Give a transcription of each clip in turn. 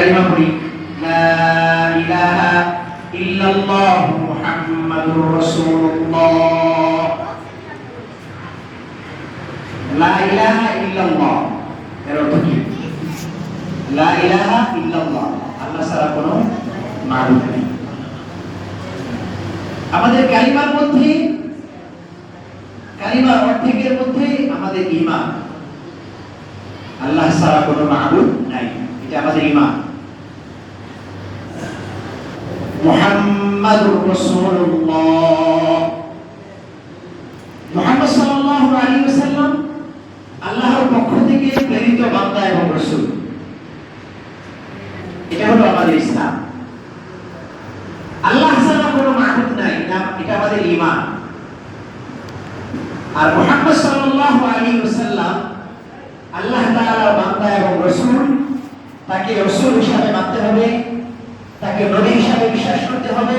কালিমা পড়ি। লা ইলাহা ইল্লাল্লাহ মুহাম্মাদুর রাসূলুল্লাহ। লা ইলাহা ইল্লাল্লাহ। এর অর্থ কি? লা ইলাহা ইল্লাল্লাহ। আল্লাহ ছাড়া কোনো মাবুদ নেই। আমাদের কালিমার মধ্যে, কালিমার অর্ধেকের মধ্যে আমাদের ঈমান। আল্লাহ ছাড়া কোনো মাবুদ নাই। এটা আমাদের ঈমান মুহাম্মাদুর রাসূলুল্লাহ। মুহাম্মদ সাল্লাল্লাহু আলাইহি ওয়াসাল্লাম আল্লাহর পক্ষ থেকে প্রেরিত বান্দা এবং রাসূল। এটা হলো আমাদের ইসলাম। আল্লাহ ছাড়া কোনো মাবুদ নাই এটা আমাদের ঈমান। আর মুহাম্মদ সাল্লাল্লাহু আলাইহি ওয়াসাল্লাম আল্লাহ তাআলার বান্দা এবং রাসূল, তাকে রাসূল হিসাবে মানতে হবে। নবী হিসাবে বিশ্বাস করতে হবে।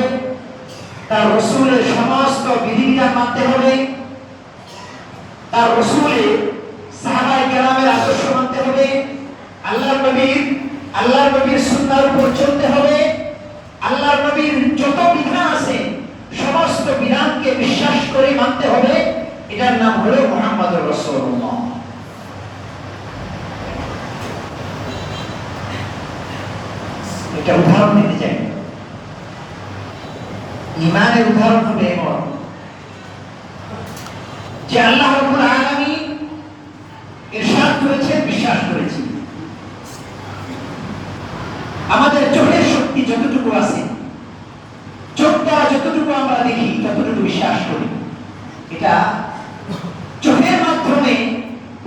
তার রসুলের সমস্ত বিধিবিধান মানতে হবে। তার রসুলের সাহাবাই আদর্শ মানতে হবে। আল্লাহর নবীর আল্লাহর নবীর সুন্নার উপর চলতে হবে। আল্লাহর নবীর যত বিধান আছে, সমস্ত বিধানকে বিশ্বাস করে মানতে হবে। এটার নাম হলো মোহাম্মদ রসুল্লাহ এটা উদাহরণ দিতে চাই। ইমানের উদাহরণ হবে এমন যে আল্লাহ করেছেন, বিশ্বাস করেছি আমাদের চোখের শক্তি যতটুকু আছে, চোখ দ্বারা যতটুকু আমরা দেখি, ততটুকু বিশ্বাস করি। এটা চোখের মাধ্যমে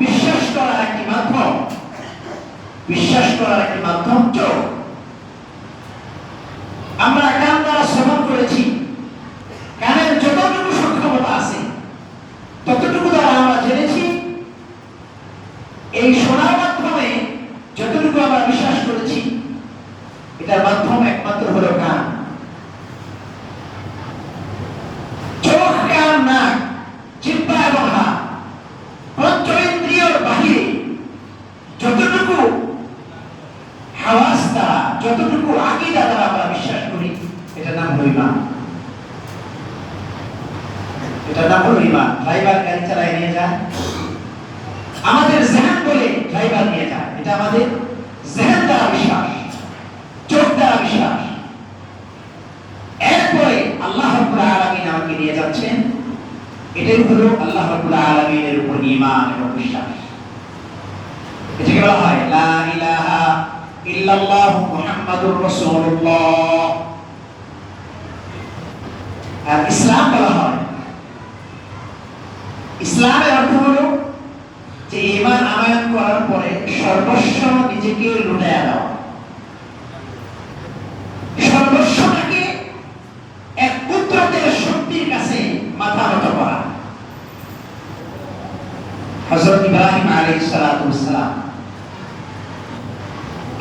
বিশ্বাস করার একটি মাধ্যম। বিশ্বাস করার একটি মাধ্যম চোখ আমরা কান দ্বারা শ্রবণ করেছি কানের যতটুকু সক্ষমতা আছে ততটুকু দ্বারা আমরা জেনেছি এই শোনার মাধ্যমে যতটুকু আমরা বিশ্বাস করেছি এটার মাধ্যম একমাত্র হলো কান চোখ কান নাক জিহ্বা এবং হাত পঞ্চেন্দ্রিয়র বাহিরে যতটুকু হাওয়াস দ্বারা যতটুকু আকিদা দ্বারা আমরা বিশ্বাস করি এটা নাম হলো ইমান এটা নাম হলো ইমান ড্রাইভার গাড়ি চালায় নিয়ে যায় আমাদের জেহান বলে ড্রাইভার নিয়ে যায় এটা আমাদের জেহান দ্বারা বিশ্বাস চোখ দ্বারা বিশ্বাস এরপরে আল্লাহ রাব্বুল আলামিন আমাকে নিয়ে যাচ্ছেন এটাই হলো আল্লাহ রাব্বুল আলামিনের উপর ঈমান এবং বিশ্বাস। এটাকে বলা হয় লা ইলাহা মুহাম্মাদুর রাসূলুল্লাহ। আর ইসলাম বলা হয়, ইসলামের অর্থ হলো যে ঈমান আমায়ন করার পরে সর্বস্ব নিজেকে লুটায়া দেওয়া সর্বস্বটাকে এক কুদরতের শক্তির কাছে মাথা নত করা হযরত ইব্রাহিম আলাইহিস সালাতু সালাম।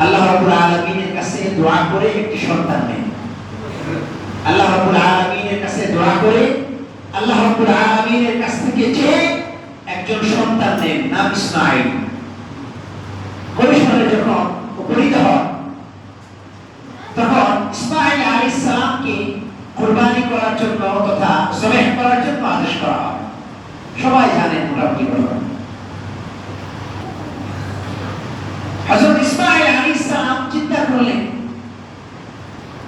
আল্লাহ রাব্বুল আলামিনের কাছে দোয়া করে একটি সন্তান নেন আল্লাহ রাব্বুল আলামিনের কাছে দোয়া করে আল্লাহ রাব্বুল আলামিনের কাছ থেকে চেয়ে একজন সন্তান নেন নাম ইসমাঈল। কৈশোরে যখন উপনীত হন, তখন ইসমাঈল আলাইহিস সালামকে কুরবানি করার জন্য তথা জবেহ করার জন্য আদেশ করা হয়। সবাই জানেন মোটামুটি কথা হযরত ইসমাঈল আলাইহিস সালাম চিন্তা করলেন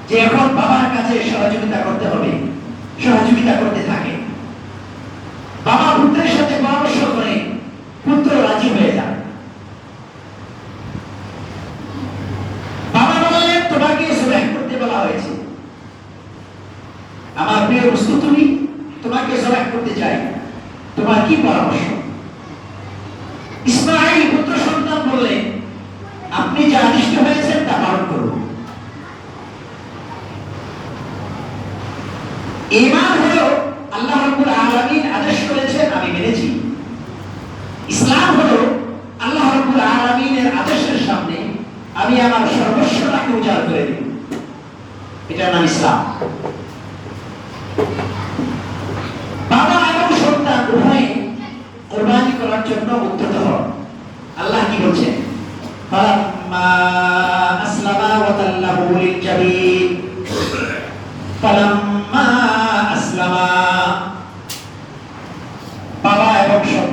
যে এখন বাবার কাছে সহযোগিতা করতে হবে সহযোগিতা করতে থাকে বাবা পুত্রের সাথে পরামর্শ করে পুত্র রাজি হয়ে যায় বাবা বললেন তোমাকে জবাহ করতে বলা হয়েছে আমার প্রিয় বস্তু তুমি তোমাকে জবাহ করতে চাই তোমার কি পরামর্শ ইসমাঈল পুত্র সন্তান বললেন আপনি যা আদিষ্ট হয়েছেন তা পালন করুন ইমান হলো আল্লাহ রাব্বুল আলামিন আদেশ করেছেন, আমি মেনেছি। ইসলাম হলো আল্লাহ রাব্বুল আলামিনের আদেশের সামনে আমি আমার সর্বস্বটাকে উজাড় করে দিই। এটা নাম ইসলাম। বাবা এবং সন্তান উভয়ে কোরবানি করার জন্য উদ্যত হন। আল্লাহ কি বলছেন? ফালাম্মা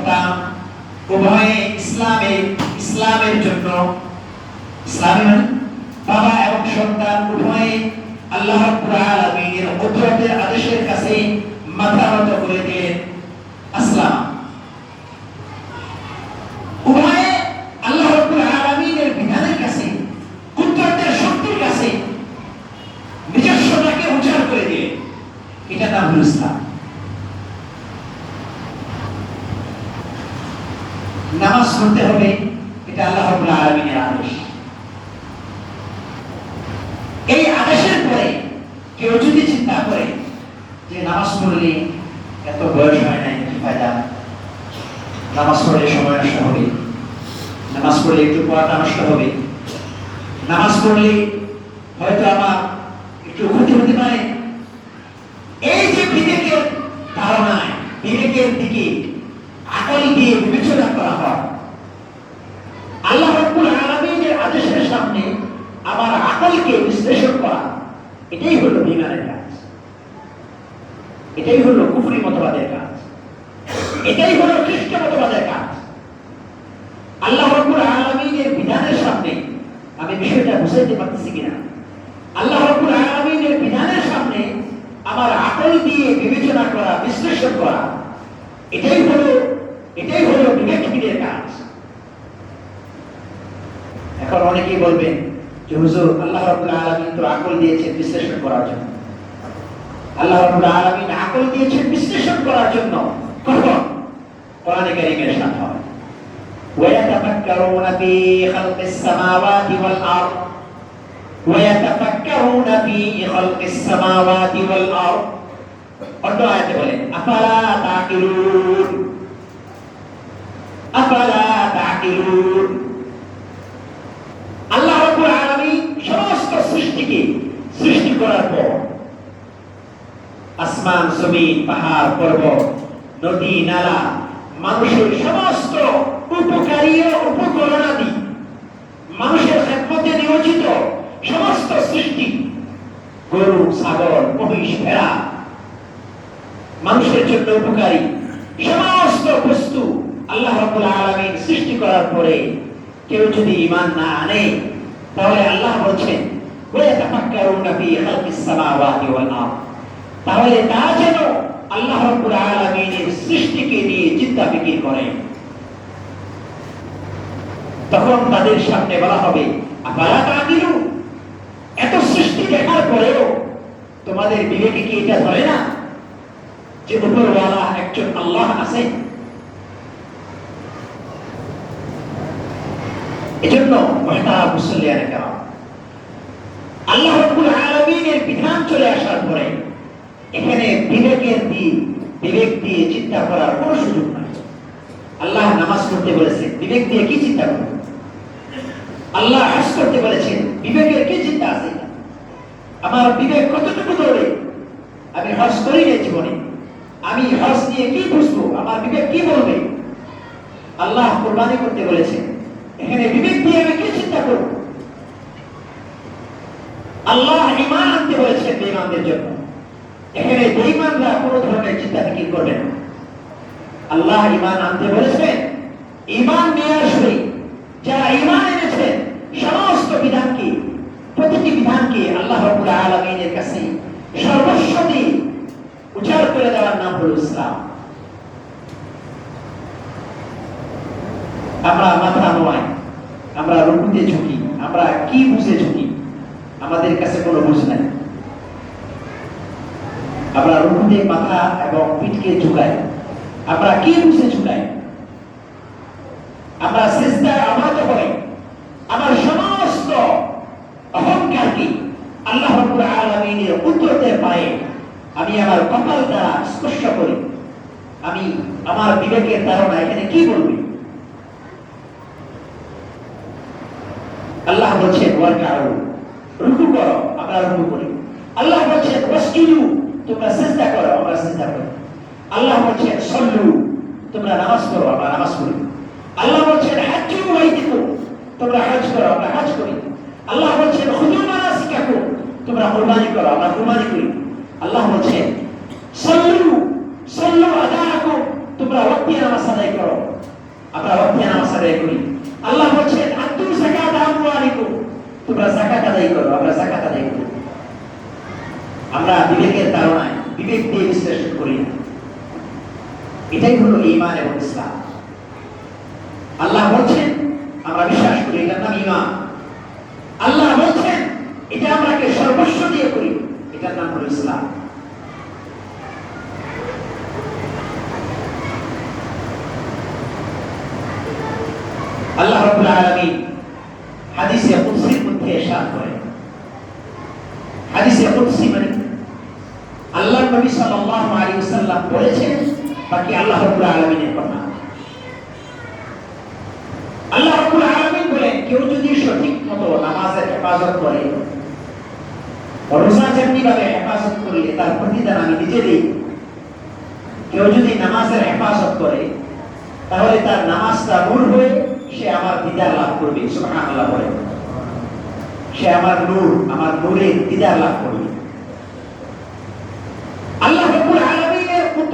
করতাম উভয়ে ইসলামের ইসলামের জন্য ইসলামের বাবা এবং সন্তান উভয়ে আল্লাহ আলমিনের কুদরতের আদেশের কাছে মাথা নত করে দিলেন আসলাম আলামিনের আদেশ এই আদেশের পরে কেউ যদি চিন্তা করে যে নামাজ পড়লে এত বয়স হয় নাই, কি ফায়দা? নামাজ পড়লে সময় নষ্ট হবে। নামাজ পড়লে একটু পড়াটা নষ্ট হবে। নামাজ পড়লে হয়তো আমার একটু ক্ষতি হতে পারে। এই যে বিবেকের ধারণায়, বিবেকের দিকে আকল দিয়ে বিবেচনা করা হয় আল্লাহ রাব্বুল আলামিনের আদেশের সামনে আমার আকলকে বিশ্লেষণ করা এটাই হলো বিমানের কাজ। এটাই হলো কুফরি মতবাদের কাজ। এটাই হলো খ্রিস্ট মতবাদের কাজ। আল্লাহ রাব্বুল আলামিনের বিধানের সামনে আমি বিষয়টা বুঝাইতে পারতেছি কিনা? আল্লাহ রাব্বুল আলামিনের বিধানের সামনে আমার আকল দিয়ে বিবেচনা করা, বিশ্লেষণ করা, এটাই হলো এটাই হলো বিবেকহীনের কাজ। এখন অনেকেই বলবেন যে হুজুর আল্লাহ রাব্বুল আলামিন তো আকল দিয়েছেন বিশ্লেষণ করার জন্য আল্লাহ রাব্বুল আলামিন আকল দিয়েছেন বিশ্লেষণ করার জন্য কখন কোরআনে কারীমের সাথে হয় ويتفكرون في خلق السماوات والأرض ويتفكرون في خلق السماوات والأرض অন্য আয়াতে বলেন আফালা তাকিলুন আফালা তাকিলুন সমস্ত সৃষ্টিকে সৃষ্টি করার পর আসমান, জমিন, পাহাড়, পর্বত, নদী, নালা, মানুষের সমস্ত উপকারী ও উপকরণাদি মানুষের খেদমতে নিয়োজিত সমস্ত সৃষ্টি, গরু, ছাগল, মহিষ, ভেড়া, মানুষের জন্য উপকারী সমস্ত বস্তু আল্লাহ রাব্বুল আলামিন সৃষ্টি করার পরে কেউ যদি ইমান না আনে তাহলে আল্লাহ বলছেন তাহলে তা যেন আল্লাহ সৃষ্টিকে নিয়ে চিন্তা ফিকির করে। তখন তাদের সামনে বলা হবে এত সৃষ্টি দেখার পরেও তোমাদের বিবেকে কি এটা ধরে না যে উপরওয়ালা একজন আল্লাহ আছে? এজন্য মহতারা মুসল্লিয়ানে কেরাম আল্লাহ রাব্বুল আলামিনের বিধান চলে আসার পরে এখানে বিবেকের দিক বিবেক দিয়ে চিন্তা করার কোনো সুযোগ নাই। আল্লাহ নামাজ পড়তে বলেছেন, বিবেক দিয়ে কি চিন্তা করব? আল্লাহ হজ করতে বলেছেন, বিবেকের কি চিন্তা আছে? আমার বিবেক কতটুকু দৌড়ে? আমি হজ করি না জীবনে। আমি হজ নিয়ে কি বুঝব? আমার বিবেক কি বলবে? আল্লাহ কোরবানি করতে বলেছেন এখানে বিবেক দিয়ে আমি কি চিন্তা করব? আল্লাহ ইমান আনতে বলেছেন বেঈমানদের জন্য। এখানে বেঈমানরা কোনো ধরনের চিন্তা ফিকির করবে না। আল্লাহ ইমান আনতে বলেছেন ইমান নিয়ে আসবে। যারা ইমান এনেছেন সমস্ত বিধানকে, প্রতিটি বিধানকে আল্লাহ রাব্বুল আলামিনের কাছে সর্বস্ব উজাড় করে দেওয়ার নাম হলো ইসলাম। আমরা রুকুতে ঝুঁকি আমরা কি বুঝে ঝুঁকি আমাদের কাছে কোনো বুঝ নাই। আমরা রুকুতে মাথা এবং পিঠকে ঝুঁকাই। আমরা কি বুঝে ঝুঁকাই আমরা চেষ্টায় অবাধ হই আমার সমস্ত অহংকারকে আল্লাহ রাব্বুল আলামিনের কুদরতের পায়ে আমি আমার কপাল দ্বারা স্পর্শ করি আমি আমার বিবেকের ধারণা এখানে কি বলবি আল্লাহ বলছেন ওয়ারকাউ রুকু করো, আমরা রুকু করি। আল্লাহ বলছেন, ওয়াসজুদু, তোমরা সিজদা করো, আমরা সিজদা করি। আল্লাহ বলছেন, সল্লু, তোমরা নামাজ করো, আমরা নামাজ করো আল্লাহ তোমরা জাকাত আদায় করো, আমরা জাকাত আদায় করি। আমরা বিবেকের ধারণায় বিবেক দিয়ে বিশ্লেষণ করি। এটাই হলো ইমান এবং ইসলাম। আল্লাহ বলছেন, আমরা বিশ্বাস করি, এটার নাম ইমান আল্লাহ বলছেন, এটা আমরাকে সর্বস্ব দিয়ে করি, এটার নাম হলো ইসলাম। আল্লাহ রাব্বুল আলামিন হাদিসে কুদসির মধ্যে ইরশাদ করেন হাদিসে কুদসি মানে আল্লাহ নবী সাল্লাল্লাহু আলাইহি ওয়াসাল্লাম বলেছেন, বাকি আল্লাহ রাব্বুল আলামিনের কথা। আল্লাহ রাব্বুল আলামিন বলেন, কেউ যদি সঠিক মতো নামাজের হেফাজত করে রোজা যেমনি ভাবে হেফাজত করলে তার প্রতিদান আমি নিজে দিই। কেউ যদি নামাজের হেফাজত করে, তাহলে তার নামাজটা নূর হয়ে সে আমার দিদার লাভ করবে, সুবহানাল্লাহ বলে সে আমার নূর, আমার নূরের দিদার লাভ করবে আল্লাহ রাব্বুল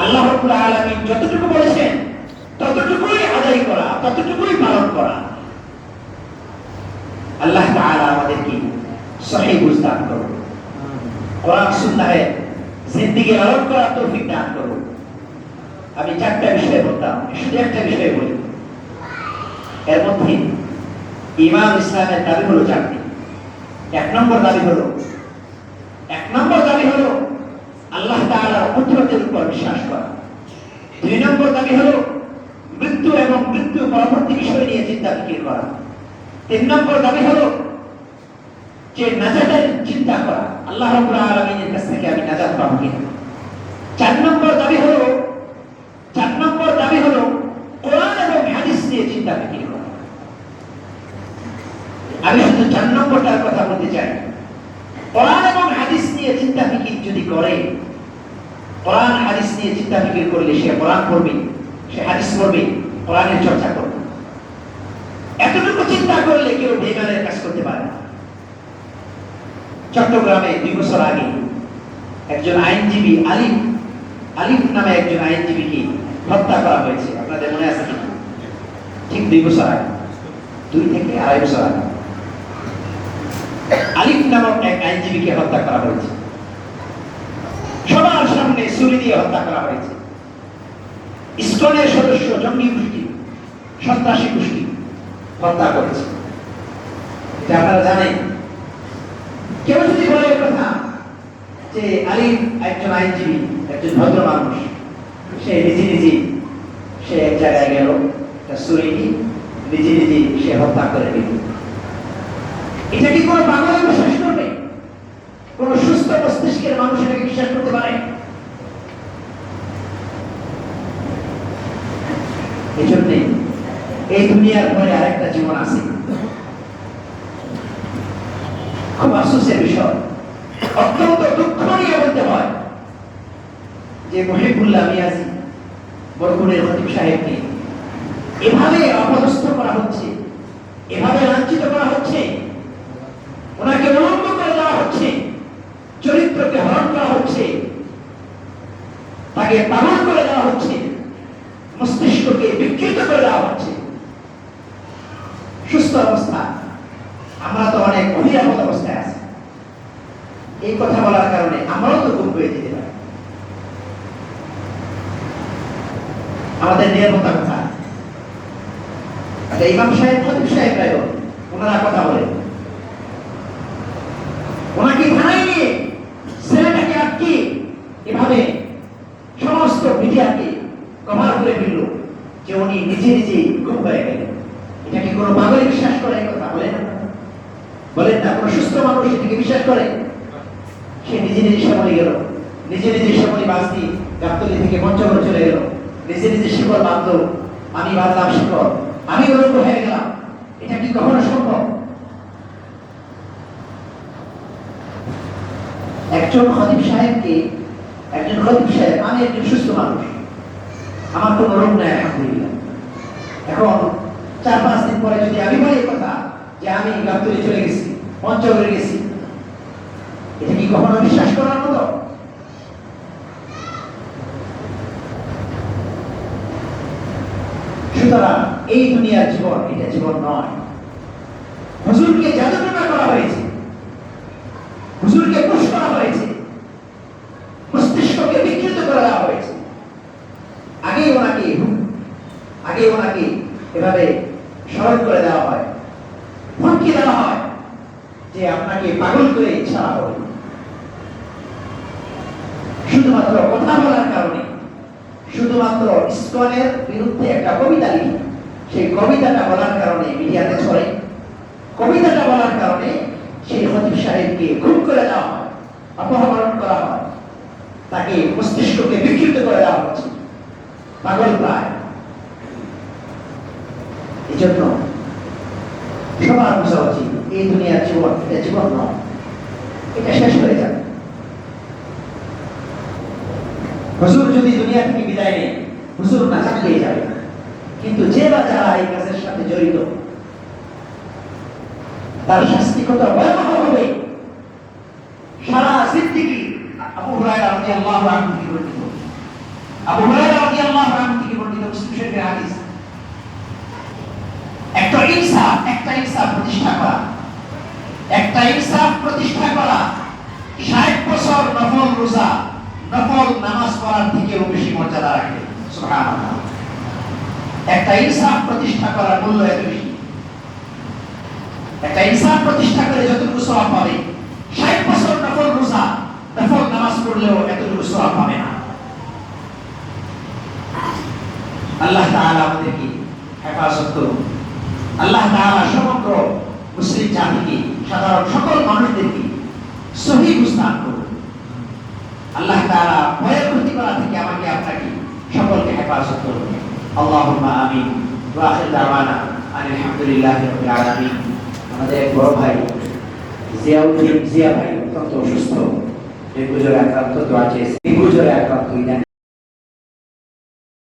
আল্লাহ রাব্বুল আলামিন যতটুকু বলেছেন, ততটুকুই আদায় করা, ততটুকুই পালন করা। আল্লাহ তাআলা আমাদেরকে সহি বুঝদান করুন। কোরআন সুন্নাহে জিন্দিগি লালন করার তৌফিক দান করুন। আমি চারটা বিষয় বলতাম, শুধু একটা বিষয় বলি। এর মধ্যে ইমাম ইসলামের দাবি হলো চারটি। এক নম্বর দাবি হলো, এক নম্বর দাবি হলো আল্লাহ তাআলার পুত্রদের উপর বিশ্বাস করা। দুই নম্বর দাবি হলো মৃত্যু এবং মৃত্যু পরবর্তী বিষয় নিয়ে চিন্তা ফিকির করা। তিন নম্বর দাবি হলো যে নাজাতের চিন্তা করা। আল্লাহ রাব্বুল আলামিনের কাছ থেকে আমি নাজাত পাবো কিনা। চার নম্বর দাবি হলো, চার নম্বর দাবি হলো কোরআন এবং হাদিস নিয়ে চিন্তা ফিকির করা। আমি শুধু চার নম্বরটার কথা বলতে চাই। কোরআন এবং হাদিস নিয়ে চিন্তা ফিকির যদি করে কোরআন হাদিস নিয়ে চিন্তা ফিকির করলে সে কোরআন পড়বে, সে হাদিস পড়বে, কোরআনের চর্চা করবে। এতটুকু চিন্তা করলে কেউ বেগানের কাজ করতে পারে না। চট্টগ্রামে দুই বছর আগে একজন আইনজীবী আলিফ আলিফ নামে একজন আইনজীবীকে হত্যা করা হয়েছে। আপনাদের মনে আছে কি ঠিক দুই বছর আগে। দুই থেকে আড়াই বছর আগে। আলিফ নামক এক আইনজীবীকে হত্যা করা হয়েছে। হত্যা করা হয়েছে। ইস্কনের সদস্য জঙ্গি গোষ্ঠী, সন্ত্রাসী গোষ্ঠী হত্যা করেছে। এটা আপনারা জানেন। কেউ যদি বলে কথা যে আলিম একজন আইনজীবী, একজন ভদ্র মানুষ, সে নিজে নিজে সে এক জায়গায় গেল, একটা নিজে নিজে সে হত্যা করে দিল। এটা কি কোনো বাংলা বিশ্বাস করবে? কোন সুস্থ মস্তিষ্কের মানুষ এটাকে বিশ্বাস করতে পারে? এই এই দুনিয়ার পরে আরেকটা জীবন আছে। খুব আফসোসের বিষয়। অত্যন্ত দুঃখ বলতে হয় যে মহিবুল্লাহ মিয়াজি বরগুনের খতিব সাহেবকে এভাবে অপদস্থ করা হচ্ছে, এভাবে লাঞ্ছিত করা হচ্ছে, ওনাকে উলঙ্গ করে দেওয়া হচ্ছে, চরিত্রকে হরণ করা হচ্ছে, তাকে পাগল করে দেওয়া হচ্ছে মস্তিষ্ককে বিকৃত করে দেওয়া হচ্ছে সুস্থ অবস্থা। আমরা তো অনেক অভিরাপদ অবস্থায় আছি। এই কথা বলার কারণে আমরাও তো গুম হয়ে যেতে পারি। আমাদের নিরাপত্তা কথা আচ্ছা ইমাম সাহেব খতিব সাহেব রায় ওনারা কথা বলেন বিশ্বাস করে এই কথা বলেন না বলেন না কোনো সুস্থ মানুষ এটিকে বিশ্বাস করে? সে নিজে নিজে সামনে গেল। নিজে নিজে সামনে বাস দিয়ে গাবতলি থেকে পঞ্চগড় চলে গেল। নিজে নিজে শিকড় বাঁধল। আমি বাঁধলাম শিকড়। আমি উলঙ্গ হয়ে গেলাম। এটা কি কখনো সম্ভব? একজন খতিব সাহেবকে, একজন খতিব সাহেব, আমি একজন সুস্থ মানুষ। আমার কোনো রোগ নাই, আলহামদুলিল্লাহ। এখন চার পাঁচ দিন পরে যদি আমি বলি কথা যে আমি গাবতলি চলে গেছি পঞ্চগড়ে গেছি। এটা কি কখনো বিশ্বাস করার মতো? সুতরাং এই দুনিয়ার জীবন, এটা জীবন নয়। হুজুরকে জাদুটনা করা হয়েছে হুজুরকে পুশ করা হয়েছে মস্তিষ্ককে বিকৃত করে দেওয়া হয়েছে আগেই ওনাকে আগে ওনাকে এভাবে স্মরণ করে দেওয়া হয় হুমকি দেওয়া হয় যে আপনাকে পাগল করে ইচ্ছা হবে শুধুমাত্র কথা বলার কারণে শুধুমাত্র ইস্কনের বিরুদ্ধে একটা কবিতা লিখি। সেই কবিতাটা বলার কারণে মিডিয়াতে ছড়ে কবিতাটা বলার কারণে সেই হতিব সাহেবকে খুন করে দেওয়া হয়, অপহরণ করা হয়। তাকে মস্তিষ্ককে বিকৃত করে দেওয়া হচ্ছে। পাগল প্রায়। এই জন্য সবার বোঝা উচিত এই দুনিয়ার জীবন, এটা জীবন নয়, এটা শেষ হয়ে যাবে। হুজুর যদি দুনিয়া থেকে বিদায় নেই হুজুর না চাকরিয়ে যাবে কিন্তু যে বা যারা এই কাজের সাথে জড়িত, তার শাস্তি কত ভয়াবহ হবে। সারা সিদ্দিকি আবু হুরায়রা থেকে বর্ণিত। আবু হুরায়রা থেকে বর্ণিত হাদিস। একটা ইনসাফ একটা ইনসাফ প্রতিষ্ঠা করা। একটা ইনসাফ প্রতিষ্ঠা করা ষাট বছর নফল রোজা, নফল নামাজ পড়ার থেকেও বেশি মর্যাদা রাখে। সুবহানাল্লাহ। একটা ইনসাফ প্রতিষ্ঠা করার মূল্য এত বেশি। একটা ইনসাফ প্রতিষ্ঠা করে যতটুকু সওয়াব পাবে, ষাট বছর নফল রোজা, নফল নামাজ পড়লেও এতটুকু সওয়াব পাবে না। আল্লাহ তাআলা আমাদেরকে হেফাজত করুন। আল্লাহ তাআলা সমগ্র মুসলিম জাতিকে, সাধারণ সকল মানুষদেরকে সহি বুঝতান করুন। আল্লাহ তাআলা ভয়ের ক্ষতি করা থেকে আমাকে আপনাকে সকলকে হেফাজত করুন। আল্লাহুম্মা আমিন ওয়া আখির দাওয়ানা আলহামদুলিল্লাহি রাব্বিল আলামিন আমাদের এক বড় ভাই, জিয়াউদ্দিন জিয়া ভাই, অত্যন্ত অসুস্থ। ডেঙ্গু জ্বরে আক্রান্ত দোয়া চেয়েছে। ডেঙ্গু জ্বরে আক্রান্ত